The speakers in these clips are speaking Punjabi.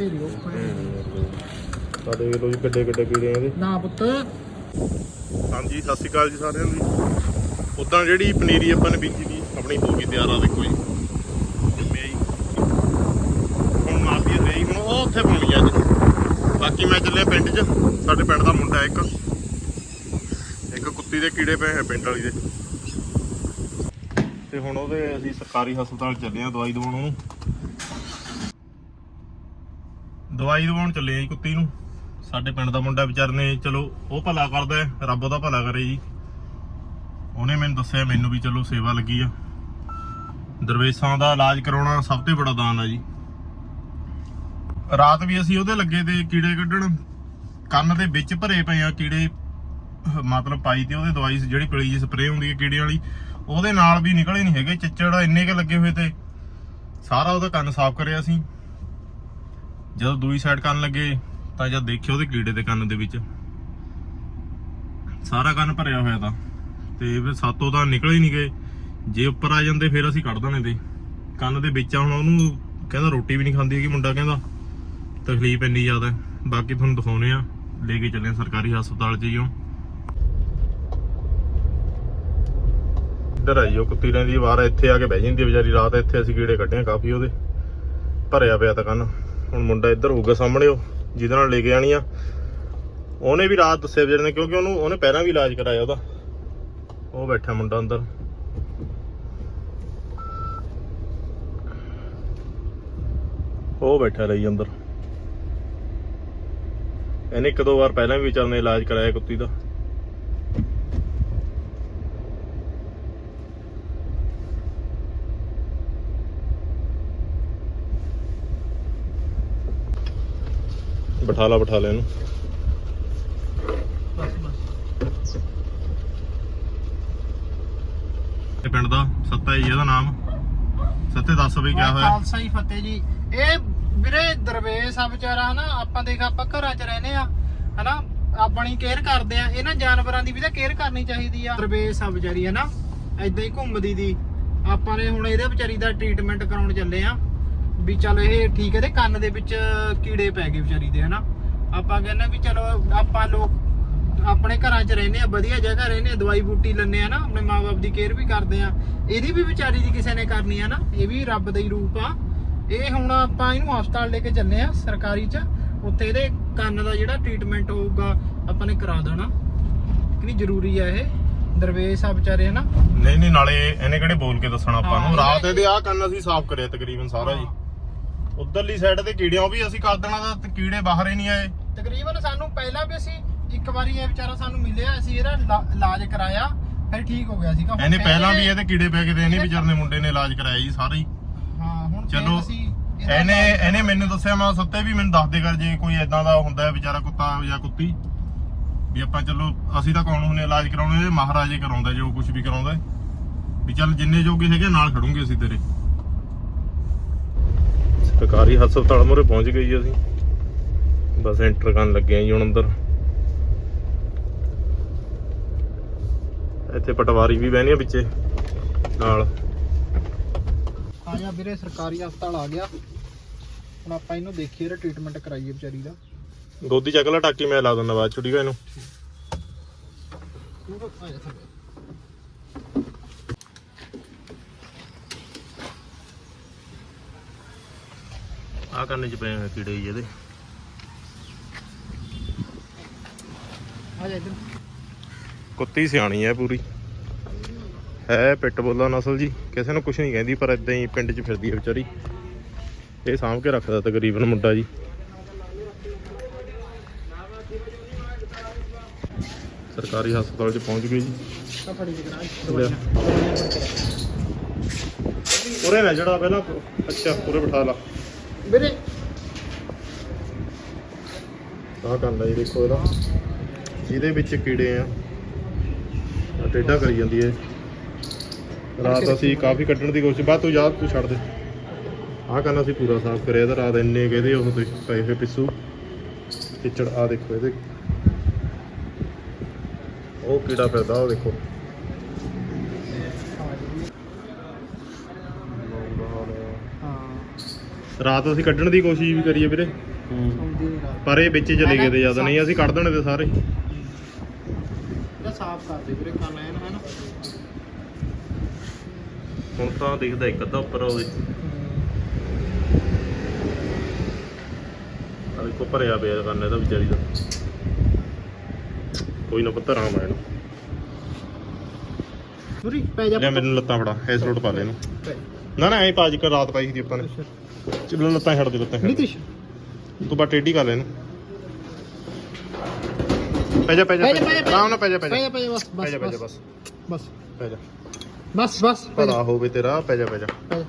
ਉਹ। ਸਾਡੇ ਵੇਲੋ ਜੀ ਗੱਡੇ ਗੱਡੇ ਕੀੜੇ ਇਹਦੇ। ਨਾ ਪੁੱਤ। ਹਾਂਜੀ ਸਤਿ ਸ਼੍ਰੀ ਅਕਾਲ ਜੀ ਸਾਰਿਆਂ ਨੂੰ ਉਦਾਂ ਜਿਹੜੀ ਪਨੀਰੀ ਆਪਾਂ ਨੇ ਬੀਜੀ ਦੀ ਆਪਣੀ ਹੋ ਗਈ ਤਿਆਰ ਆ ਦੇਖੋ ਜੀ। ਜੰਮਿਆ ਜੀ ਹੁਣ ਮਾਰਦੀ ਰਹੀ ਹੁਣ ਉਹ ਉੱਥੇ ਪਾਉਣੀ ਆ ਅੱਜ ਬਾਕੀ ਮੈਂ ਚੱਲਿਆ ਪਿੰਡ 'ਚ। ਸਾਡੇ ਪਿੰਡ ਦਾ ਮੁੰਡਾ ਇੱਕ। ਇੱਕ ਕੁੱਤੀ ਦੇ ਕੀੜੇ ਪਏ ਹੈ ਪਿੰਡ ਵਾਲੀ ਦੇ। ਤੇ ਹੁਣ ਉਹਦੇ ਅਸੀਂ ਸਰਕਾਰੀ ਹਸਪਤਾਲ ਚੱਲੇ ਆ ਦਵਾਈ ਦਵਾਉਣ ਉਹਨੂੰ। ਦਵਾਈ ਦਵਾਉਣ ਚੱਲੇ ਆ ਜੀ ਕੁੱਤੀ ਨੂੰ। ਸਾਡੇ ਪਿੰਡ ਦਾ ਮੁੰਡਾ ਵਿਚਾਰ ਨੇ, ਚਲੋ, ਉਹ ਭਲਾ ਕਰਦਾ ਰੱਬ ਉਹਦਾ ਭਲਾ ਕਰੇ ਜੀ। ਉਹਨੇ ਮੈਨੂੰ ਦੱਸਿਆ, ਮੈਨੂੰ ਵੀ ਚਲੋ ਸੇਵਾ ਲੱਗੀ ਆ। ਦਰਵੇਸ਼ਾਂ ਦਾ ਇਲਾਜ ਕਰਾਉਣਾ ਸਭ ਤੋਂ ਬੜਾ ਦਾਨ ਆ ਜੀ। ਰਾਤ ਵੀ ਅਸੀਂ ਉਹਦੇ ਲੱਗੇ ਤੇ ਕੀੜੇ ਕੱਢਣ, ਕੰਨ ਦੇ ਵਿੱਚ ਭਰੇ ਪਏ ਆ ਕੀੜੇ, ਮਤਲਬ ਪਾਈ ਤੇ ਉਹਦੇ ਦਵਾਈ, ਜਿਹੜੀ ਪਲੀ ਜੀ ਸਪਰੇਅ ਹੁੰਦੀ ਹੈ ਕੀੜਿਆਂ ਵਾਲੀ, ਉਹਦੇ ਨਾਲ ਵੀ ਨਿਕਲੇ ਨਹੀਂ ਹੈਗੇ, ਚਿੱਚੜ ਇੰਨੇ ਕੇ ਲੱਗੇ ਹੋਏ ਤੇ ਸਾਰਾ ਉਹਦਾ ਕੰਨ ਸਾਫ਼ ਕਰਿਆ ਅਸੀਂ। ਜਦੋਂ ਦੂਈ ਸਾਈਡ ਕੰਨ ਲੱਗੇ, ਤਾਂ ਜਦ ਦੇਖਿਆ ਉਹਦੇ ਕੀੜੇ ਦੇ ਕੰਨ ਦੇ ਵਿੱਚ। ਸਾਰਾ ਕੰਨ ਭਰਿਆ ਹੋਇਆ ਤਾਂ। ਤੇ ਫਿਰ ਸਾਤੋਂ ਤਾਂ ਨਿਕਲ ਹੀ ਨਹੀਂ ਗਏ। ਜੇ ਉੱਪਰ ਆ ਜਾਂਦੇ, ਫਿਰ ਅਸੀਂ ਕੱਢ ਦੇਣੇ ਤੇ। ਕੰਨ ਦੇ ਵਿੱਚ ਆ, ਹੁਣ ਉਹਨੂੰ ਕਹਿੰਦਾ ਰੋਟੀ ਵੀ ਨਹੀਂ ਖਾਂਦੀ ਹੈਗੀ ਮੁੰਡਾ ਕਹਿੰਦਾ। ਤਕਲੀਫ ਇੰਨੀ ਜ਼ਿਆਦਾ ਬਾਕੀ ਤੁਹਾਨੂੰ ਦਿਖਾਉਨੇ ਆ ਲੈ ਕੇ ਚੱਲੇ ਸਰਕਾਰੀ ਹਸਪਤਾਲ 'ਚ ਹੀ ਇੱਧਰ ਆਈ ਉਹ ਕੁੱਤੀ ਰਹਿੰਦੀ, ਵਾਰ ਇੱਥੇ ਆ ਕੇ ਬਹਿ ਜਾਂਦੀ ਹੈ ਵਿਚਾਰੀ। ਰਾਤ ਇੱਥੇ ਅਸੀਂ ਕੀੜੇ ਕੱਢੇ ਕਾਫੀ ਉਹਦੇ। ਭਰਿਆ ਪਿਆ ਤਾਂ ਕੰਨ। ਹੁਣ ਮੁੰਡਾ ਇੱਧਰ ਹੋਊਗਾ ਸਾਹਮਣੇ ਉਹ, ਜਿਹਦੇ ਨਾਲ ਲੈ ਕੇ ਆਣੀ ਆ। ਉਹਨੇ ਵੀ ਰਾਤ ਦੱਸਿਆ ਵਿਚਾਰੇ ਨੇ ਕਿਉਂਕਿ ਉਹਨੂੰ, ਉਹਨੇ ਪਹਿਲਾਂ ਵੀ ਇਲਾਜ ਕਰਾਇਆ ਉਹਦਾ। ਉਹ ਬੈਠਾ ਮੁੰਡਾ ਅੰਦਰ। ਉਹ ਬੈਠਾ ਰਹੀ ਅੰਦਰ। ਇਹਨੇ ਇੱਕ ਦੋ ਵਾਰ ਪਹਿਲਾਂ ਵੀ ਵਿਚਾਰ ਨੇ ਇਲਾਜ ਕਰਾਇਆ ਕੁੱਤੀ ਦਾ। ਬਿਠਾ ਲਾ ਬਿਠਾ ਲੈ ਇਹਨੂੰ। ਇਹ ਪਿੰਡ ਦਾ ਸੱਤਾ ਜੀ ਇਹਦਾ ਨਾਮ। ਸੱਤੇ ਦੱਸ ਬਈ ਕਿਆ ਹੋਇਆ। ਖਾਲਸਾ ਹੀ ਫਤਿਹ ਜੀ। ਇਹ ਵੀਰੇ ਦਰਵੇਸ਼ ਆ ਵਿਚਾਰਾ ਹਨਾ ਆਪਾਂ ਦੇਖ ਆਪਾਂ ਘਰਾਂ 'ਚ ਰਹਿੰਦੇ ਆ ਹਨਾ ਆਪਣੀ ਕੇਅਰ ਕਰਦੇ ਆ। ਇਹਨਾਂ ਜਾਨਵਰਾਂ ਦੀ ਵੀ ਤਾਂ ਕੇਅਰ ਕਰਨੀ ਚਾਹੀਦੀ ਆ। ਦਰਵੇਸ਼ ਆ ਵਿਚਾਰੀ ਹਨਾ ਐਦਾਂ ਹੀ ਘੁੰਮਦੀ ਦੀ। ਆਪਾਂ ਨੇ ਹੁਣ ਇਹਦੇ ਵਿਚਾਰੀ ਦਾ ਟ੍ਰੀਟਮੈਂਟ ਕਰਾਉਣ ਚੱਲੇ ਆ। ਵੀ ਚਲ ਇਹ ਠੀਕ ਹੈ ਤੇ ਕੰਨ ਦੇ ਵਿੱਚ ਕੀੜੇ ਪੈ ਗਏ ਵਿਚਾਰੀ ਦੇ ਹਨਾ? ਆਪਾਂ ਕਹਿੰਦੇ ਵੀ ਚਲੋ ਆਪਾਂ ਲੋਕ ਆਪਣੇ ਘਰਾਂ 'ਚ ਰਹਿੰਦੇ ਆ ਵਧੀਆ ਜਗ੍ਹਾ ਰਹਿੰਦੇ ਆ ਦਵਾਈ ਬੂਟੀ ਲੈਂਦੇ ਆ ਨਾ ਆਪਣੇ ਮਾਪੇ ਦੀ ਕੇਅਰ ਵੀ ਕਰਦੇ ਆ ਇਹਦੀ ਵੀ ਵਿਚਾਰੀ ਦੀ ਕਿਸੇ ਨੇ ਕਰਨੀ ਆ ਨਾ ਇਹ ਵੀ ਰੱਬ ਦਾ ਹੀ ਰੂਪ ਆ। ਇਹ ਹੁਣ ਆਪਾਂ ਇਹਨੂੰ ਹਸਪਤਾਲ ਲੈ ਕੇ ਚੱਲੇ ਆ ਸਰਕਾਰੀ 'ਚ। ਉੱਥੇ ਇਹਦੇ ਕੰਨ ਦਾ ਜਿਹੜਾ ਟ੍ਰੀਟਮੈਂਟ ਹੋਊਗਾ ਆਪਾਂ ਨੇ ਕਰਾ ਦੇਣਾ। ਕਿੰਨੀ ਜ਼ਰੂਰੀ ਆ ਇਹ। ਦਰਵੇਸ਼ ਆ ਵਿਚਾਰੇ ਹਨਾ? ਨਹੀਂ ਨਹੀਂ ਨਾਲੇ ਇਹਨੇ ਕਿਹੜੇ ਬੋਲ ਕੇ ਦੱਸਣਾ ਆਪਾਂ ਨੂੰ? ਰਾਤ ਇਹ- ਇਹਦੇ ਆ ਕੰਨ ਅਸੀਂ ਸਾਫ਼ ਕਰਿਆ ਤਕਰੀਬਨ ਸਾਰਾ ਜੀ। ਉਧਰਲੀ ਸਾਈਡ ਤੇ ਕੀੜਿਆਂ ਵੀ ਅਸੀਂ ਕਰ ਦੇਣਾ ਤਾਂ ਕੀੜੇ ਬਾਹਰ ਹੀ ਨਹੀਂ ਆਏ। ਤਕਰੀਬਨ ਸਾਨੂੰ ਪਹਿਲਾਂ ਵੀ ਅਸੀਂ ਇੱਕ ਵਾਰੀ ਇਹ ਵਿਚਾਰਾ ਸਾਨੂੰ ਮਿਲਿਆ ਅਸੀਂ ਇਹਦਾ ਇਲਾ- ਇਲਾਜ ਕਰਾਇਆ ਫਿਰ ਠੀਕ ਹੋ ਗਿਆ ਸੀਗਾ। ਹੁਣ ਇਹਨੇ ਪਹਿਲਾਂ ਵੀ ਇਹ- ਇਹਦੇ ਕੀੜੇ ਪੈ ਗਏ ਤੇ ਇਹਨੇ ਵਿਚਾਰ ਨੇ ਮੁੰਡੇ ਨੇ ਇਲਾਜ ਕਰਾਇਆ ਜੀ ਸਾਰੇ ਹੀ। ਹਾਂ ਹੁਣ ਫਿਰ ਚਲੋ, ਅਸੀਂ ਇਹਦਾ ਇਹਨੇ ਇਲਾਜ- ਇਹਨੇ ਮੈਨੂੰ ਦੱਸਿਆ ਮੈਂ ਸੱਤੇ ਵੀ ਮੈਨੂੰ ਦੱਸ ਦੇ ਕਰ ਜੇ ਕੋਈ ਐਦਾਂ ਦਾ ਹੁੰਦਾ ਹੈ ਵਿਚਾਰਾ ਕੁੱਤਾ ਜਾਂ ਕੁੱਤੀ। ਵੀ ਆਪਾਂ ਚਲੋ ਅਸੀਂ ਤਾਂ ਕੌਣ ਹੁੰਨੇ ਇਲਾਜ ਕਰਾਉਣੇ ਇਹ ਮਹਾਰਾਜੇ ਕਰਾਉਂਦਾ ਜੋ ਕੁਝ ਵੀ ਕਰਾਉਂਦਾ ਵੀ ਚੱਲ ਜਿੰਨੇ ਜੋਗੇ ਹੈਗੇ ਨਾਲ ਖੜੂਗੇ ਅਸੀਂ ਤੇਰੇ। ਸਰਕਾਰੀ ਹਸਪਤਾਲ ਮੋਰੇ ਪਹੁੰਚ ਗਏ ਜੀ ਅਸੀਂ। ਬਸ ਐਂਟਰ ਕਰਨ ਲੱਗੇ ਆ ਜੀ ਹੁਣ ਅੰਦਰ। ਇੱਥੇ ਪਟਵਾਰੀ ਵੀ ਬਹਿਣੀ ਆ ਵਿੱਚੇ ਨਾਲ। ਆ ਜਾ ਵੀਰੇ ਸਰਕਾਰੀ ਹਸਪਤਾਲ ਆ ਗਿਆ। ਹੁਣ ਆਪਾਂ ਇਹਨੂੰ ਦੇਖੀਏ ਇਹਦਾ ਟ੍ਰੀਟਮੈਂਟ ਕਰਾਈਏ ਵਿਚਾਰੀ ਦਾ। ਗੋਦੀ ਚੱਕ ਲੈ ਟਾਕੀ ਮੈਂ ਲਾ ਦਿੰਦਾ ਬਾਅਦ ਛੁੱਟੀ ਇਹਨੂੰ। ਆ ਜਾ ਥੱਲੇ। ਆ ਕੰਨ ਚ ਪਏ ਹੋਏ ਕੀੜੇ ਜੀ ਇਹਦੇ। ਆ ਜਾ ਇੱਧਰ। ਕੁੱਤੀ ਸਿਆਣੀ ਹੈ ਪੂਰੀ। ਹੈ ਪਿੱਟ ਬੋਲਾ ਨਸਲ ਜੀ। ਕਿਸੇ ਨੂੰ ਕੁਝ ਨਹੀਂ ਕਹਿੰਦੀ ਪਰ ਇਦਾਂ ਹੀ ਪਿੰਡ 'ਚ ਫਿਰਦੀ ਹੈ ਵਿਚਾਰੀ। ਇਹ ਸਾਂਭ ਕੇ ਰੱਖਦਾ ਤਕਰੀਬਨ ਮੁੰਡਾ ਜੀ। ਸਰਕਾਰੀ ਹਸਪਤਾਲ 'ਚ ਪਹੁੰਚ ਗਏ ਜੀ। ਉਰੇ ਨਾ ਜਿਹੜਾ ਪਹਿਲਾਂ ਅੱਛਾ ਉਰੇ ਬਿਠਾ ਲਾ। ਵੀਰੇ। ਆਹ ਕੰਨ ਜੀ, ਦੇਖੋ ਇਹਦਾ। ਜਿਹਦੇ ਵਿੱਚ ਕੀੜੇ ਆ। ਆਹ ਟੇਢਾ ਕਰੀ ਜਾਂਦੀ ਹੈ ਰਾਤ ਅਸੀਂ ਕਾਫੀ ਕੱਢਣ ਦੀ ਕੋਸ਼ਿਸ਼ ਬਾਅਦ ਤੂੰ ਯਾਦ, ਤੂੰ ਛੱਡ ਦੇ। ਆਹ ਕੰਨ ਅਸੀਂ ਪੂਰਾ ਸਾਫ਼ ਕਰਿਆ ਇਹਦਾ, ਰਾਤ ਇੰਨੇ ਕਹਦੇ ਉਹ ਤੇ ਪਏ ਹੋਏ ਪਿੱਸੂ। ਚਿੱਚੜ ਆ ਦੇਖੋ ਇਹਦੇ। ਉਹ ਕੀੜਾ ਫਿਰਦਾ, ਉਹ ਦੇਖੋ ਹਾਂ ਰਾਤ ਅਸੀਂ ਕੱਢਣ ਦੀ ਕੋਸ਼ਿਸ਼ ਵੀ ਕਰੀਏ ਵੀਰੇ। ਪਰ ਇਹ ਵਿੱਚ ਚਲੇ ਗਏ ਤੇ ਜ਼ਿਆਦਾ ਨਹੀਂ ਅਸੀਂ ਕੱਢ ਦੇਣੇ ਤੇ ਸਾਰੇ। ਜਾਂ ਸਾਫ਼ ਕਰ ਦੇ ਵੀਰੇ ਕੰਨ ਐਨ ਹੈ ਨਾ ਹੁਣ ਤਾਂ ਦਿਖਦਾ ਇੱਕ ਅੱਧਾ ਉੱਪਰ ਉਹਦੇ ਆ ਦੇਖੋ ਭਰਿਆ ਪਿਆ ਇਹਦਾ ਵਿਚਾਰੀ ਦਾ। ਕੋਈ ਨਾ ਪੁੱਤਰ ਆਮ ਆਇਆ ਪੂਰੀ ਪੈ ਜਾ ਲੈ ਮੈਨੂੰ ਲੱਤਾਂ ਫੜਾ ਇਸ ਰੋਡ ਪਾ ਇਹਨੂੰ। ਪੈ। ਨਾ ਨਾ ਐਂ ਪਾ ਜਿੱਕ ਰਾਤ ਪਾਈ ਸੀ ਆਪਾਂ ਨੇ। ਚਲੋ ਲੱਤਾਂ ਛੱਡ ਦੇ ਲੱਤਾਂ ਛੱਡ ਦੇ। ਨੀਤਿਸ਼। ਤੂੰ ਬਾ ਟੇਢੀ ਕਰ ਲੈ ਇਹਨੂੰ। ਪੈ ਜਾ ਪੈ ਜਾ ਪੈ ਜਾ, ਪੈ ਜਾ, ਆਰਾਮ ਨਾਲ ਪੈ ਜਾ ਪੈ ਪੈ ਜਾ ਪੈ ਜਾ ਬਸ ਪੈ ਜਾ ਪੈ ਜਾ ਬਸ ਬਸ। ਬਸ। ਪੈ ਜਾ। ਬਸ ਬਸ ਪੈ ਜਾ। ਭਲਾ ਹੋਵੇ ਤੇਰਾ ਪੈ ਜਾ ਪੈ ਜਾ। ਪੈ ਜਾ।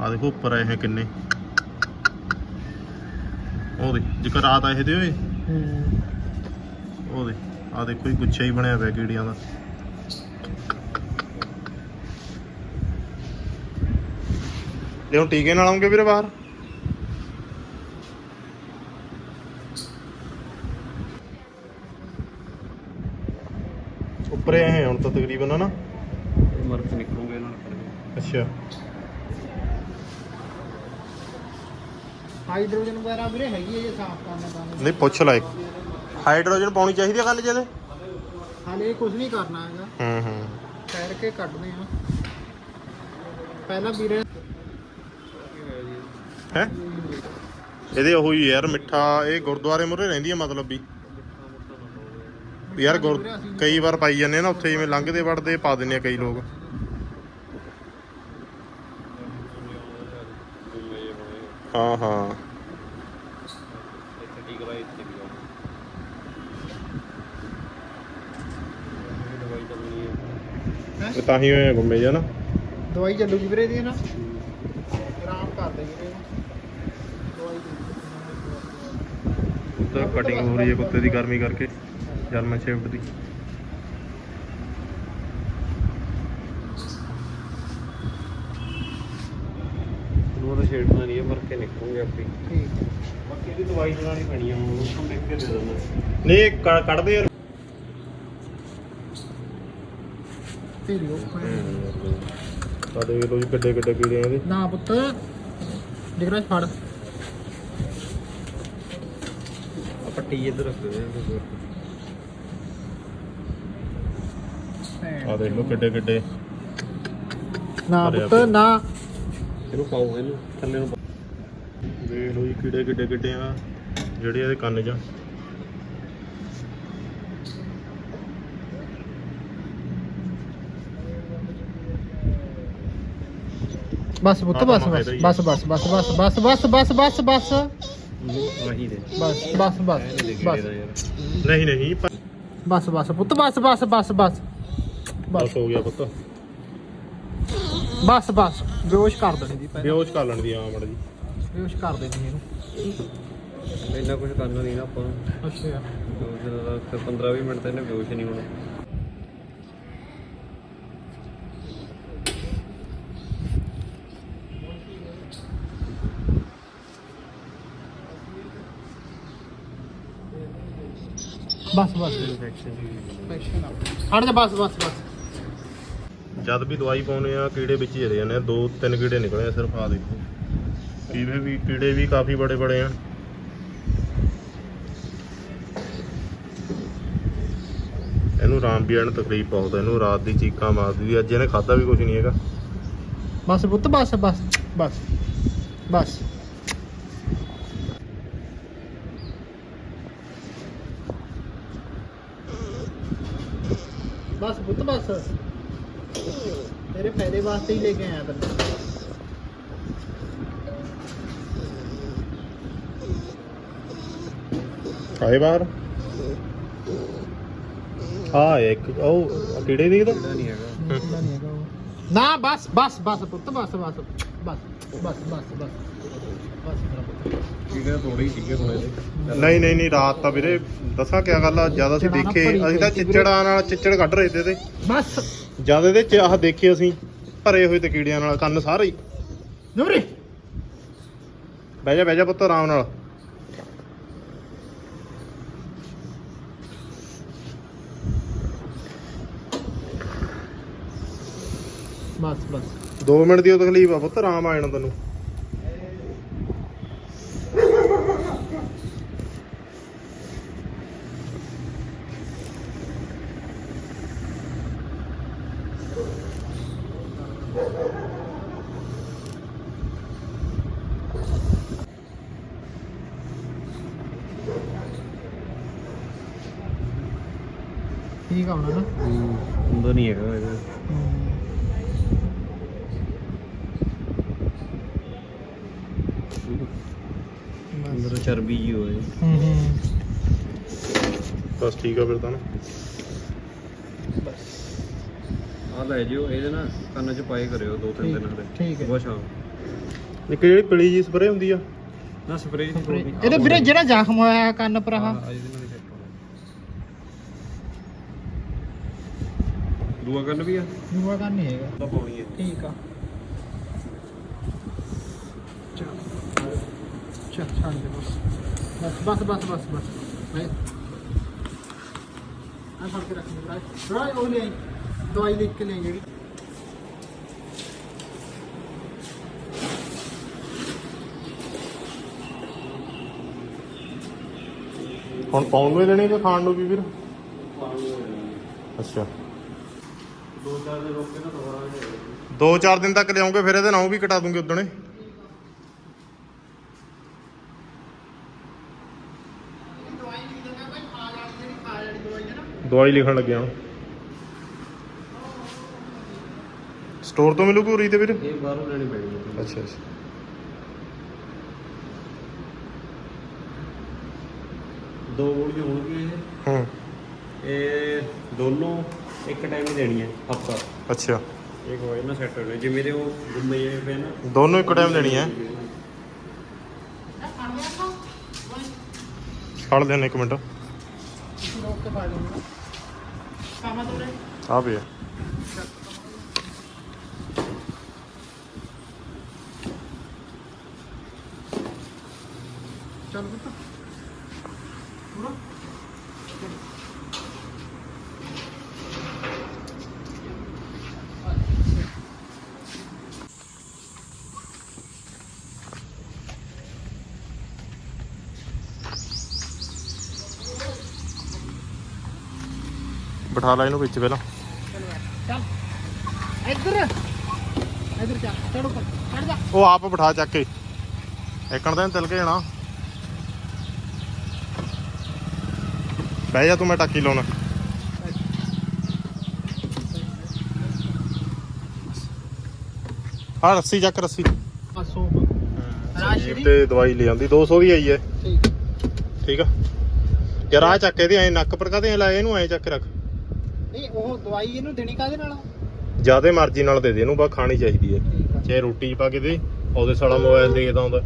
ਆ ਦੇਖੋ ਉੱਪਰ ਆਏ ਹੈ ਕਿੰਨੇ। ਉਹ ਦੇ ਜਿਕਰ ਰਾਤ ਆਏ ਦੇ ਓਏ। ਹੂੰ। ਉਹ ਦੇ ਆ ਦੇਖੋ ਇਹ ਗੁੱਛਾ ਹੀ ਬਣਿਆ ਪਿਆ ਕੀੜੀਆਂ ਦਾ। ਲੈ ਹੁਣ ਟੀਕੇ ਨਾਲ ਆਉਂਗੇ ਵੀਰੇ ਬਾਹਰ। ਉੱਪਰੇ ਆਏ ਹੁਣ ਤਾਂ ਤਕਰੀਬਨ ਹਨਾ? ਮਰ ਕੇ ਨਿਕਲੂਗੇ ਇਹਨਾਂ ਨਾਲ ਅੱਛਾ। ਹਾਈਡਰੋਜਨ ਵਗੈਰਾ ਵੀਰੇ ਹੈਗੀ ਹੈ ਜੇ ਸਾਫ਼ ਕਰਨਾ ਤਾਂ। ਨਹੀਂ ਪੁੱਛ ਲੈ। ਹਾਈਡਰੋਜਨ ਪਾਉਣੀ ਚਾਹੀਦੀ ਆ ਕੰਨ 'ਚ ਇਹਦੇ? ਹਾਲੇ ਕੁਝ ਨਹੀਂ ਕਰਨਾ ਹੈਗਾ। ਹੂੰ ਹੂੰ। ਠਹਿਰ ਕੇ ਕੱਢਦੇ ਆ। ਪਹਿਲਾਂ ਵੀਰੇ ਹੈ? ਇਹਦੇ ਉਹ ਹੀ ਯਾਰ ਮਿੱਠਾ ਇਹ ਗੁਰਦੁਆਰੇ ਮੁਰੇ ਰਹਿੰਦੀ ਆ ਮਤਲਬ ਵੀ। ਯਾਰ ਗੁਰ ਕਈ ਵਾਰ ਪਾਈ ਜਾਂਦੇ ਨਾ ਉੱਥੇ ਜਿਵੇਂ ਲੰਘਦੇ ਵੜਦੇ ਪਾ ਦਿੰਦੇ ਆ ਕਈ ਲੋਕ। ਹਾਂ ਹਾਂ। ਹੈ? ਇਹ ਤਾਂ ਹੀ ਹੋਏ ਗੁੰਮੇ ਜਾਂ ਨਾ। ਦਵਾਈ ਚੱਲੂਗੀ ਵੀਰੇ ਦੀ ਨਾ। ਆਰਾਮ ਕਰ ਦੇ ਵੀਰੇ ਦਵਾਈ ਦੇ ਉੱਧਰ ਕਟਿੰਗ ਹੋ ਰਹੀ ਹੈ ਕੁੱਤੇ ਦੀ ਗਰਮੀ ਕਰਕੇ ਜਰਮਨ ਸ਼ੇਫਟ ਦੀ। ਉਹਨੂੰ ਤਾਂ ਛੇੜਨਾ ਨਹੀਂ ਹੈ ਮਰ ਕੇ ਨਿਕਲੂਗੇ ਆਪੇ। ਠੀਕ ਬਾਕੀ ਇਹਦੀ ਦਵਾਈ ਚਲਾਣੀ ਪੈਣੀ ਆ ਹੁਣ ਉਹ ਲਿਖ ਕੇ ਦੇ ਦਿੰਦਾ। ਨਹੀਂ ਕੱਢਦੇ ਯਾਰ ਤੇਰੀ ਉਹ ਸਾਡੇ ਵੇਖ ਲੋ ਜੀ ਕਿੱਡੇ ਕਿੱਡੇ ਕੀੜੇ ਇਹਦੇ। ਨਾ ਪੁੱਤ ਜਿਗਰਾ ਫੜ ਆ ਪੱਟੀ ਇੱਧਰ ਰੱਖ ਦੇ ਆ ਦੇਖ ਲੋ ਕਿੱਡੇ ਕਿੱਡੇ। ਨਾ ਪੁੱਤ। ਨਾ। ਇਹਨੂੰ ਪਾਓ ਇਹਨੂੰ ਥੱਲੇ ਨੂੰ ਦੇਖ ਲੋ ਜੀ ਕਿੱਡੇ ਕਿੱਡੇ ਕਿੱਡੇ ਆ ਜਿਹੜੇ ਇਹਦੇ ਕੰਨ ਆ। ਬਸ ਪੁੱਤ ਬਸ ਬਸ ਬਸ ਬਸ ਬਸ ਬਸ ਬਸ ਬਸ ਬਸ ਬਸ। ਵਹੀ ਦੇ। ਬਸ ਬਸ ਬਸ ਐ ਨਹੀਂ ਬਸ। ਦਿਖਦਾ ਯਾਰ। ਨਹੀਂ ਨਹੀਂ ਪ- ਬਸ ਬਸ ਪੁੱਤ ਬਸ ਬਸ ਬਸ ਬਸ। ਬਸ ਹੋ ਗਿਆ ਪੁੱਤ। ਬਸ ਬਸ। ਬੇਹੋਸ਼ ਕਰ ਦੇਣੀ ਦੀ ਪਹਿਲਾਂ। ਬੇਹੋਸ਼ ਕਰ ਲੈਣ ਦੀ ਆ ਮੜ ਜੀ। ਬੇਹੋਸ਼ ਕਰ ਦੇਣੀ ਇਹਨੂੰ। ਇੰਨਾ ਕੁਝ ਕਰਨਾ ਨਹੀਂ ਨਾ ਆਪਾਂ ਨੂੰ। ਅੱਛਾ। ਫਿਰ 15 20 ਮਿੰਟ ਤਾਂ ਇਹਨੇ ਬੇਹੋਸ਼ ਨਹੀਂ ਹੋਣਾ। ਬਸ ਬਸ। ਹਟ ਜਾ ਬਸ ਬਸ ਬਸ। ਜਦ ਵੀ ਦਵਾਈ ਪਾਉਨੇ ਆ ਕੀੜੇ ਵਿੱਚ ਹੀ ਚਲੇ ਜਾਂਦੇ ਆ। ਦੋ ਤਿੰਨ ਕੀੜੇ ਨਿਕਲੇ ਆ ਸਿਰਫ ਆ ਦੇਖੋ। ਕੀੜੇ ਵੀ ਕੀੜੇ ਵੀ ਕਾਫੀ ਬੜੇ ਬੜੇ ਆ। ਇਹਨੂੰ ਰਾਮ ਵੀ ਆਣ ਤਕਲੀਫ ਬਹੁਤ ਇਹਨੂੰ ਰਾਤ ਦੀ ਚੀਕਾਂ ਮਾਰਦੀ ਦੀ ਅੱਜ ਇਹਨੇ ਖਾਦਾ ਵੀ ਕੁਝ ਨਹੀਂ ਹੈਗਾ। ਬਸ ਪੁੱਤ ਬਸ ਬਸ ਬਸ ਬਸ। ਬਸ ਪੁੱਤ ਬਸ। ਤੇਰੇ ਫਾਇਦੇ ਵਾਸਤੇ ਹੀ ਲੈ ਕੇ ਆਇਆ ਤੈਨੂੰ ਆਏ ਬਾਹਰ। ਆ ਇੱਕ ਉਹ ਕੀੜੇ ਦੀ ਇਹਦਾ ਨਹੀਂ ਹੈਗਾ। ਨਾ ਬਸ ਬਸ ਬਸ ਪੁੱਤ ਬਸ ਬਸ ਬਸ ਬਸ ਬਸ ਬਸ। ਕੀੜੇ ਸੀਗੇ ਨਹੀਂ ਨਹੀਂ ਨਹੀਂ ਰਾਤ ਤਾਂ ਵੀਰੇ ਦੱਸਾਂ ਕਿਆ ਗੱਲ ਆ ਜ਼ਿਆਦਾ ਅਸੀਂ ਦੇਖੇ ਅਸੀਂ ਤਾਂ। ਚਿੱਚੜਾਂ ਨਾਲ ਚਿੱਚੜ ਕੱਢ ਰਹੇ ਤੇ ਤੇ ਬਸ। ਜਦ ਇਹਦੇ ਚ ਆਹ ਦੇਖੇ ਅਸੀਂ ਭਰੇ ਹੋਏ ਤੇ ਕੀੜਿਆਂ ਨਾਲ ਕੰਨ ਸਾਰੇ ਹੀ। ਨੂਰੇ ਬਹਿ ਜਾ ਬਹਿ ਜਾ ਪੁੱਤ ਆਰਾਮ ਨਾਲ। ਬਸ ਬਸ। 2 ਮਿੰਟ ਦੀ ਉਹ ਤਕਲੀਫ ਆ ਪੁੱਤ ਆਰਾਮ ਆ ਜਾਣਾ ਤੈਨੂੰ। ਠੀਕ ਆ ਹੁਣ ਨਾ? ਹੁੰਦਾ ਨਹੀਂ ਹੈਗਾ ਇਹਦਾ ਅੰਦਰ ਚਰਬੀ ਜੀ ਹੋਏ। ਹੂੰ ਹੂੰ ਬਸ ਠੀਕ ਆ ਫਿਰ ਤਾਂ ਨਾ ਆ ਲੈ ਜਿਓ ਇਹਦੇ ਨਾਲ ਕੰਨ ਚ ਪਾਏ ਕਰਿਓ ਦੋ ਤਿੰਨ ਦਿਨ ਹਲੇ ਠੀਕ ਹੈ। ਸੁਬਾਹ ਸ਼ਾਮ। ਇੱਕ ਜਿਹੜੀ ਪਲੀ ਜੀ ਸਪਰੇ ਹੁੰਦੀ ਆ? ਨਾ ਸਪਰੇਅ ਦੀ ਇਹਦੇ ਵੀਰੇ ਜਿਹੜਾ ਜ਼ਖਮ ਹੋਇਆ ਹੈ ਕੰਨ ਪਰ ਆਹ ਹਾਂ ਇਹਦੇ ਨਾਲ ਹੀ set ਹੋਣਾ। ਦੂਆ ਕੰਨ ਵੀ ਆ? ਦੂਆ ਕੰਨ ਨਹੀਂ ਹੈਗਾ। ਤਾਂ ਪਾਉਣੀ ਹੈ ਠੀਕ ਆ। ਚੱਲ। ਚੱਲ ਛੱਡ ਦੇ ਬਸ। ਬਸ ਬਸ ਬਸ ਬਸ ਬਸ। ਮੈਂ ਆ ਫੜ ਕੇ ਰੱਖ ਦੇ ਬਰਾ ਬਰਾ ਉਹ ਲੈ ਆਈ, ਦਵਾਈ ਲਿਖ ਕੇ ਲੈ ਜਿਹੜੀ ਹੁਣ ਪਾਉਣ ਨੂੰ ਹੀ ਦੇਣੀ ਕਿ ਖਾਣ ਨੂੰ ਵੀ ਵੀਰ ਅੱਛਾ। ਦੋ ਚਾਰ ਦਿਨ ਰੁਕ ਕੇ ਨਾ ਦੁਬਾਰਾ ਜੇ ਦੋ ਚਾਰ ਦਿਨ ਤੱਕ ਲਿਆਉਂਗੇ ਫਿਰ ਇਹਦੇ ਨਾਂ ਵੀ ਕਟਾ ਦੂੰਗੇ ਉਦਣੇ। ਦਵਾਈ ਲਿਖਣ ਲੱਗਿਆ ਹੁਣ। ਸਟੋਰ ਤੋਂ ਮਿਲੂ ਪੂਰੀ ਤੇ ਵੀਰ ਇਹ ਬਾਹਰੋਂ ਲੈਣੀ ਪੈਣੀ ਹੈ। ਅੱਛਾ ਅੱਛਾ। ਦੋ ਗੋਲੀਆਂ ਹੋਣਗੀਆਂ ਇਹ। ਹੂੰ। ਇਹ ਦੋਨੋਂ ਇੱਕ ਟਾਈਮ ਹੀ ਦੇਣੀ ਹੈ ਹਫਤਾ। ਅੱਛਾ। ਇਹ ਕੋਈ ਨਾ ਸੈੱਟ ਹੋਣੇ ਜਿਵੇਂ ਦੇ ਉਹ ਗੁੰਮੇ ਜਿਹੇ ਪਏ ਨਾ। ਦੋਨੋਂ ਇੱਕੋ ਟਾਈਮ ਦੇਣੀ ਹੈ। ਇਹ ਛੱਡ ਦੇਣ ਇੱਕ ਮਿੰਟ। ਰੋਕ ਕੇ ਫੜ ਲਓ ਕਾਮਾ ਤੋਰੇ ਆ ਪਿਆ ਚੱਲ ਪੁੱਤ। ਪੂਰਾ। ਬਿਠਾ ਲੈ ਇਹਨੂੰ ਵਿੱਚ ਪਹਿਲਾਂ। ਚੱਲ ਇੱਧਰ। ਇੱਧਰ ਚੱਲ ਚੜੋ ਪਰ ਚੜ ਜਾ। ਉਹ ਆਪ ਬਿਠਾ ਚੱਕ ਕੇ। ਇੱਕਣ ਦਿਨ ਤਿਲ ਕੇ ਜਾਣਾ। ਬਹਿ ਜਾ ਤੂੰ ਮੈਂ ਟਾਕੀ ਲਾਉਣਾ। ਹਾਂ ਰੱਸੀ ਚੱਕ ਰੱਸੀ। ਪਾਸੋਂ। ਤੇ ਦਵਾਈ ਲੈ ਆਂਦੀ 200 ਦੀ ਆਈ ਹੈ। ਠੀਕ। ਠੀਕ ਆ? ਯਾਰ ਆ ਚੱਕ ਇਹਦੇ ਐ ਨੱਕ ਪਰ ਕਾਦੇ ਲਾਏ ਇਹਨੂੰ ਐ ਚੱਕ ਰੱਖ। ਨਹੀਂ ਉਹ ਦਵਾਈ ਇਹਨੂੰ ਦੇਣੀ ਕਾਦੇ ਨਾਲ? ਜਿਆਦੇ ਮਰਜ਼ੀ ਨਾਲ ਦੇ ਦੇ ਇਹਨੂੰ ਖਾਣੀ ਚਾਹੀਦੀ ਹੈ। ਆ। ਚਾਹੇ ਰੋਟੀ ਪਾ ਕੇ ਦੇ ਉਹਦੇ ਸਾਲਾ ਮੋਬਾਈਲ ਦੇ ਕੇ ਤਾਂ ਆਉਂਦਾ।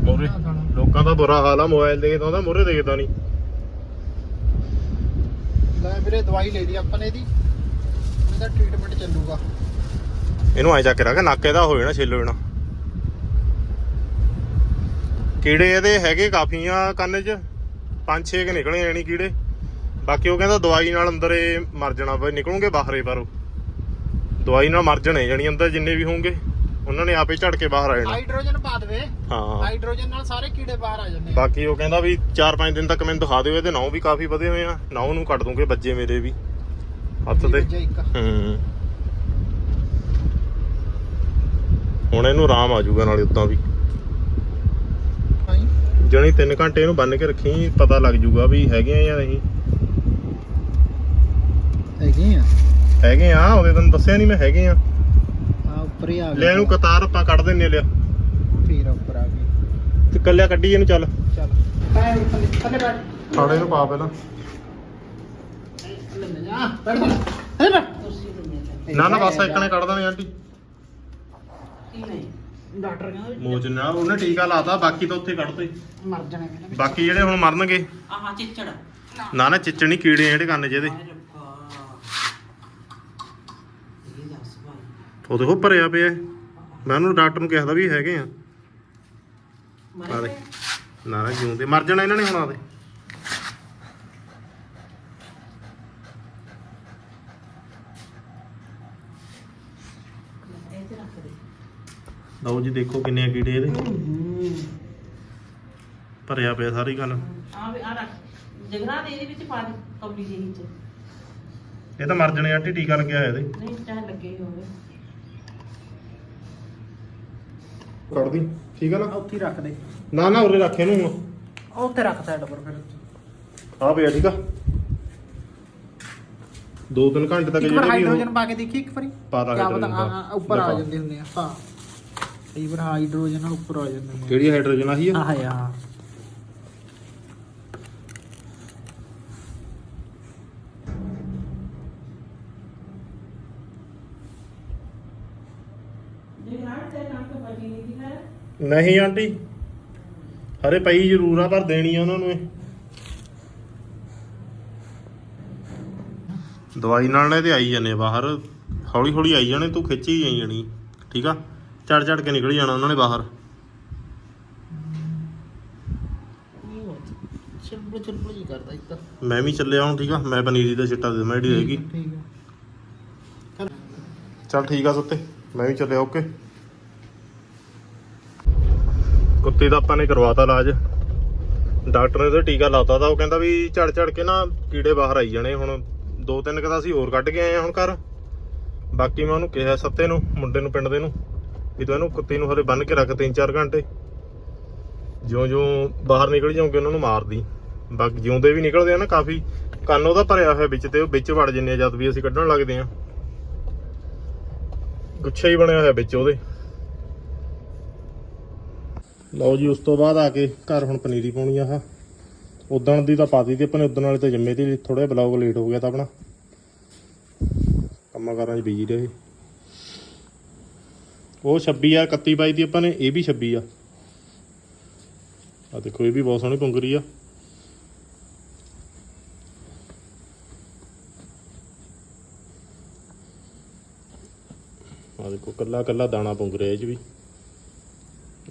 ਮੋਰੇ। ਲੋਕਾਂ ਦਾ ਬੁਰਾ ਹਾਲ ਆ ਮੋਬਾਈਲ ਦੇ ਕੇ ਤਾਂ ਆਉਂਦਾ ਮੋਰੇ ਦੇਖਦਾ ਨਹੀਂ। ਲੈ ਵੀਰੇ, ਦਵਾਈ ਲੈ ਲਈ ਆਪਾਂ ਨੇ ਇਹਦੀ। ਇਹਦਾ ਟ੍ਰੀਟਮੈਂਟ ਚੱਲੂਗਾ। ਇਹਨੂੰ ਐ ਚੱਕ ਕੇ ਰੱਖ, ਨੱਕ ਇਹਦਾ ਹੋ ਜਾਣਾ, ਛਿੱਲ ਹੋ ਜਾਣਾ। ਕੀੜੇ ਇਹਦੇ ਹੈਗੇ ਕਾਫੀ ਆ ਕੰਨ 'ਚ। ਪੰਜ ਛੇ ਕਿ ਨਿਕਲੇ ਜਾਣੀ ਕੀੜੇ। ਬਾਕੀ ਉਹ ਕਹਿੰਦਾ ਦਵਾਈ ਨਾਲ ਅੰਦਰ ਇਹ ਮਰ ਜਾਣਾ ਬਈ ਨਿਕਲੂਗੇ ਬਾਹਰੇ ਪਰ ਦਵਾਈ ਨਾਲ ਮਰ ਜਾਣੇ, ਜਾਣੀ ਅੰਦਰ ਜਿੰਨੇ ਵੀ ਹੋਣਗੇ। ਉਹਨਾਂ ਨੇ ਆਪੇ ਝੜ ਕੇ ਬਾਹਰ ਆ ਜਾਣਾ। ਹਾਈਡਰੋਜਨ ਪਾ ਦੇਵੇ। ਹਾਂ। ਹਾਈਡਰੋਜਨ ਨਾਲ ਸਾਰੇ ਕੀੜੇ ਬਾਹਰ ਆ ਜਾਂਦੇ ਬਾਕੀ ਉਹ ਕਹਿੰਦਾ ਵੀ 4-5 ਦਿਨ ਤੱਕ ਮੈਨੂੰ ਦਿਖਾ ਦਿਓ ਇਹਦੇ ਨਾਂ ਵੀ ਕਾਫੀ ਵਧੇ ਹੋਏ ਆ। ਨਾਂ ਨੂੰ ਕੱਟ ਦੂੰਗੇ ਬੱਜੇ ਮੇਰੇ ਵੀ। ਹੱਥ ਤੇ। ਹੂੰ। ਹੁਣ ਇਹਨੂੰ ਆਰਾਮ ਆ ਜਾਊਗਾ ਨਾਲੇ ਉਦਾਂ ਵੀ। ਜਣੀ 3 ਘੰਟੇ ਇਹਨੂੰ ਬੰਨ ਕੇ ਰੱਖੀ ਪਤਾ ਲੱਗ ਜਾਊਗਾ ਵੀ ਹੈਗੇ ਆ ਜਾਂ ਨਹੀਂ। ਹੈਗੇ ਆ। ਹੈਗੇ ਆ ਉਹਦੇ ਤੈਨੂੰ ਦੱਸਿਆ ਨਹੀਂ ਮੈਂ ਹੈਗੇ ਆ। ਉੱਪਰ ਹੀ ਆ ਲੈ ਇਹਨੂੰ ਕਤਾਰ ਆਪਾਂ ਕੱਢ ਦਿੰਨੇ ਲਿਆ। ਫੇਰ ਉੱਪਰ ਆ ਗਈ ਤੇ ਕੱਲਿਆ ਕੱਢੀ ਇਹਨੂੰ ਚੱਲ। ਚੱਲ। ਪੈਰ ਥੱਲੇ ਥੱਲੇ ਬੈਠ। ਫੜ ਇਹਨੂੰ ਪਾ ਪਹਿਲਾਂ। ਥੱਲੇ ਜਾ ਬੈਠ ਜਾ ਥੱਲੇ ਬੈਠ ਨਾ ਨਾ ਬਸ ਇੱਕ ਨੇ ਕੱਢ ਦੇਣੇ ਆਂਟੀ। ਡਾਕਟਰ ਕਹਿੰਦਾ ਮੋਚ ਨਾਲ ਉਹਨੇ ਟੀਕਾ ਲਾਤਾ ਬਾਕੀ ਤਾਂ ਉੱਥੇ ਕੱਢਤੇ। ਵੀ ਮਰ ਜਾਣਾ ਕਹਿੰਦਾ ਬਾਕੀ ਜਿਹੜੇ ਹੁਣ ਮਰਨਗੇ। ਆਹ ਚਿੱਚੜ। ਨਾ ਨਾ ਚਿੱਚਣੀ ਕੀੜੇ ਆ ਜਿਹੜੇ ਕੰਨ ਜਿਹਦੇ ਹਾਏ ਰੱਬਾ ਇਹ ਦੱਸ ਭਾਈ ਉਹ ਦੇਖੋ ਭਰਿਆ ਪਿਆ ਹੈ। ਮੈਂ ਉਹਨੂੰ ਡਾਕਟਰ ਨੂੰ ਕਿਹਾ ਵੀ ਹੈਗੇ ਆ। ਆ ਮਰੇ ਦੇ ਨਾ ਨਾ ਜਿਉਂਦੇ। ਮਰ ਜਾਣਾ ਇਹਨਾਂ ਨੇ ਹੁਣ ਰੱਖ ਦੇ। ਲਓ ਜੀ ਦੇਖੋ ਕਿੰਨੇ ਆ ਕੀੜੇ ਇਹਦੇ। ਭਰਿਆ ਪਿਆ ਸਾਰੀ ਗੱਲ। ਆ ਵੀ ਆ ਰੱਖ। ਜਗਰਾ ਦੇ ਇਹਦੇ ਵਿੱਚ ਪਾ ਦੇ ਕੌਲੀ ਚ। ਇਹ ਤਾਂ ਮਰ ਜਣੇ ਆਂਟੀ ਟੀਕਾ ਲੱਗਿਆ ਹੋਇਆ ਇਹਦੇ। ਨਹੀਂ ਚਾਹ ਲੱਗੇ ਹੀ ਹੋਵੇ। ਕੱਢਦੀ ਠੀਕ ਆ ਨਾ? ਉੱਥੇ ਹੀ ਰੱਖ ਦੇ। ਨਾ ਨਾ ਉਰੇ ਰੱਖ ਇਹਨੂੰ ਉਹ ਉੱਥੇ ਰੱਖ ਸਾਈਡ ਪਰ ਫਿਰ। ਆ ਪਿਆ ਠੀਕ ਆ। ਦੋ ਤਿੰਨ ਘੰਟੇ ਤੱਕ ਇੱਕ ਵਾਰ ਜਿਹੜੇ ਵੀ ਹਾਈਡਰੋਜਨ ਪਾ ਕੇ ਦੇਖੀ ਇੱਕ ਵਾਰੀ? ਪਾ ਦਾਂਗੇ ਕਿਆ ਪਤਾ hydrogen ਹਾਂ, ਪਾ। ਹਾਂ, ਉੱਪਰ ਆ ਦਿਖਾ। ਜਾਂਦੇ ਹੁੰਦੇ ਆ ਹਾਂ। ਕਈ ਵਾਰ ਹਾਈਡਰੋਜਨ ਨਾਲ ਉੱਪਰ ਆ ਜਾਂਦੇ ਨੇ ਕਿਹੜੀ ਹਾਈਡਰੋਜਨ ਆਹੀ ਆ? ਆਹ ਆ ਜਗਰਾ ਤੇ ਤੋਂ ਨਹੀਂ ਦੀ ਹੈ। ਨਹੀਂ ਆਂਟੀ। ਹਰੇ ਪਈ ਜ਼ਰੂਰ ਆ ਪਰ ਦੇਣੀ ਆ ਉਹਨਾਂ ਨੂੰ ਇਹ। ਦਵਾਈ ਨਾਲ ਨਾ ਇਹਦੇ ਆਈ ਜਾਂਦੇ ਆ ਬਾਹਰ। ਹੌਲੀ ਹੌਲੀ ਆਈ ਜਾਣੇ ਤੂੰ ਖਿੱਚ ਆਈ ਜਾਣੀ। ਠੀਕ ਆ? ਚੜ ਚੜ ਕੇ ਨਿਕਲ ਜਾਣਾ ਉਹਨਾਂ ਨੇ ਬਾਹਰ। ਚਿਲਬੜ ਚਿਲਬੜ ਜੀ ਕਰਦਾ ਇੱਕ ਤਾਂ। ਮੈਂ ਵੀ ਚੱਲਿਆ ਹੁਣ ਠੀਕ ਆ? ਮੈਂ ਪਨੀਰੀ ਦਾ ਚਿੱਟਾ ਦੇ ਮੈਂ ਜਿਹੜੀ ਰਹੇਗੀ ਠੀਕ ਆ। ਚੱਲ ਠੀਕ ਆ ਸੁੱਤੇ ਮੈਂ ਵੀ ਚੱਲਿਆ ਓਕੇ। ਕੁੱਤੇ ਦਾ ਆਪਾਂ ਨੇ ਕਰਵਾਤਾ ਇਲਾਜ। ਡਾਕਟਰ ਨੇ ਉਹਦੇ ਟੀਕਾ ਲਾਤਾ ਤਾਂ ਉਹ ਕਹਿੰਦਾ ਵੀ ਝੜ ਝੜ ਕੇ ਨਾ ਕੀੜੇ ਬਾਹਰ ਆਈ ਜਾਣੇ। ਹੁਣ ਦੋ ਤਿੰਨ ਕਦਾ ਅਸੀਂ ਹੋਰ ਕੱਢ ਕੇ ਆਏ ਆ ਹੁਣ ਘਰ। ਬਾਕੀ ਮੈਂ ਉਹਨੂੰ ਕਿਹਾ ਸੱਤੇ ਨੂੰ, ਮੁੰਡੇ ਨੂੰ, ਪਿੰਡ ਦੇ ਨੂੰ, ਵੀ ਤੂੰ ਇਹਨੂੰ ਕੁੱਤੇ ਨੂੰ ਹਰੇ ਬੰਨ ਕੇ ਰੱਖ 3-4 ਘੰਟੇ। ਜਿਉਂ ਜਿਉਂ ਬਾਹਰ ਨਿਕਲ ਜਾਓਗੇ ਉਹਨਾਂ ਨੂੰ ਮਾਰਦੀ ਬਾਕੀ ਜਿਉਂਦੇ ਵੀ ਨਿਕਲਦੇ ਆ ਨਾ ਕਾਫੀ, ਕੰਨ ਉਹਦਾ ਭਰਿਆ ਹੋਇਆ ਵਿੱਚ ਤੇ ਉਹ ਵਿੱਚ ਵੜ ਜਿੰਨੇ ਜਦ ਵੀ ਅਸੀਂ ਕੱਢਣ ਲੱਗਦੇ ਆ ਗੁੱਛਾ ਹੀ ਬਣਿਆ ਹੋਇਆ ਵਿੱਚ ਉਹਦੇ। ਲਓ ਜੀ, ਉਸ ਤੋਂ ਬਾਅਦ ਆ ਕੇ ਘਰ ਹੁਣ ਪਨੀਰੀ ਪਾਉਣੀ ਆ ਆਹ। ਉਦਣ ਦੀ ਤਾਂ ਪਾਤੀ ਤੇ ਆਪਣੇ ਉਦਣ ਵਾਲੇ ਤੇ ਜੰਮੇ ਦੀ ਥੋੜਾ ਬਲੌਗ ਲੇਟ ਹੋ ਗਿਆ ਤਾਂ ਆਪਣਾ। ਕੰਮਾਂ ਕਾਰਾਂ 'ਚ ਬਿਜ਼ੀ ਰਹੇ। ਉਹ 26 ਆ 31 ਬਾਈ ਦੀ ਆਪਾਂ ਨੇ, ਇਹ ਵੀ 26 ਆ। ਆ ਦੇਖੋ, ਇਹ ਵੀ ਬਹੁਤ ਸੋਹਣੀ ਪੁੰਗਰੀ ਆ। ਆ ਦੇਖੋ ਕੱਲਾ ਕੱਲਾ ਦਾਣਾ ਪੁੰਗ ਰਿਹਾ ਇਹ 'ਚ ਵੀ।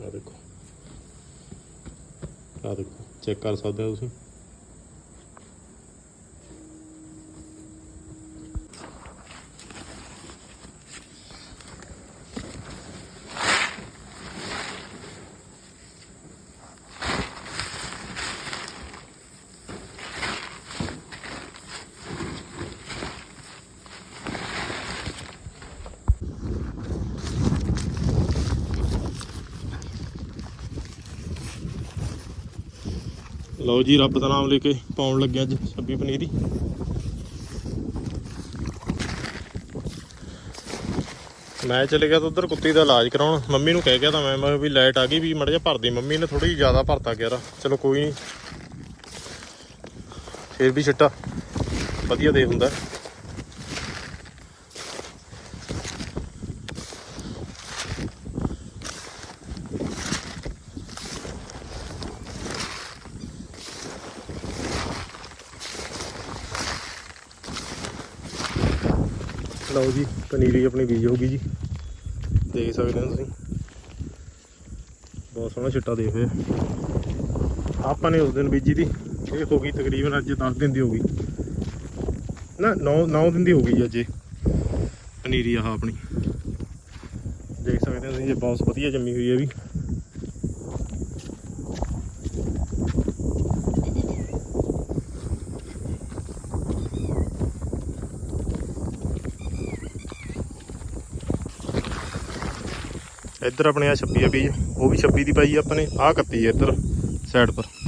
ਆ ਦੇਖੋ। ਆ ਦੇਖੋ ਚੈੱਕ ਕਰ ਸਕਦੇ ਹੋ ਤੁਸੀਂ? ਲਓ ਜੀ, ਰੱਬ ਦਾ ਨਾਮ ਲੈ ਕੇ ਪਾਉਣ ਲੱਗਿਆ ਅੱਜ ਸੱਬੀ ਪਨੀਰੀ ਮੈਂ ਚਲੇ ਗਿਆ ਤਾਂ ਉਧਰ ਕੁੱਤੀ ਦਾ ਇਲਾਜ ਕਰਾਉਣ। ਮੰਮੀ ਨੂੰ ਕਹਿ ਗਿਆ ਤਾਂ ਮੈਂ ਮੈਂ ਵੀ ਲਾਈਟ ਆ ਗਈ ਵੀ ਮੜ ਜਾ ਭਰਦੀ। ਮੰਮੀ ਨੇ ਥੋੜੀ ਜ਼ਿਆਦਾ ਭਰਤਾ ਗਿਆ ਚਲੋ ਕੋਈ ਨਹੀਂ ਫੇਰ ਵੀ ਛਿੱਟਾ। ਵਧੀਆ ਦੇ ਹੁੰਦਾ ਲਓ ਜੀ ਪਨੀਰੀ ਆਪਣੀ ਬੀਜ ਹੋ ਗਈ ਜੀ। ਦੇਖ ਸਕਦੇ ਹੋ ਤੁਸੀਂ। ਬਹੁਤ ਸੋਹਣਾ ਛਿੱਟਾ ਦੇਖ ਹੋਇਆ ਆਪਾਂ ਨੇ ਉਸ ਦਿਨ ਬੀਜੀ ਦੀ। ਇਹ ਹੋ ਗਈ ਤਕਰੀਬਨ ਅੱਜ 10 ਦਿਨ ਦੀ ਹੋ ਗਈ। ਨਾ 9 9 ਦਿਨ ਦੀ ਹੋ ਗਈ ਅੱਜ ਇਹ ਪਨੀਰੀ ਆਹ ਆਪਣੀ। ਦੇਖ ਸਕਦੇ ਹੋ ਤੁਸੀਂ, ਇਹ ਬਹੁਤ ਵਧੀਆ ਜੰਮੀ ਹੋਈ ਹੈ ਵੀ। ਇੱਧਰ ਆਪਣੇ ਆ 26 ਆ ਬੀਜ, ਉਹ ਵੀ 26 ਦੀ ਪਾਈ ਆਪਾਂ ਨੇ ਆਹ 31 ਹੈ ਇੱਧਰ ਸਾਈਡ ਪਰ।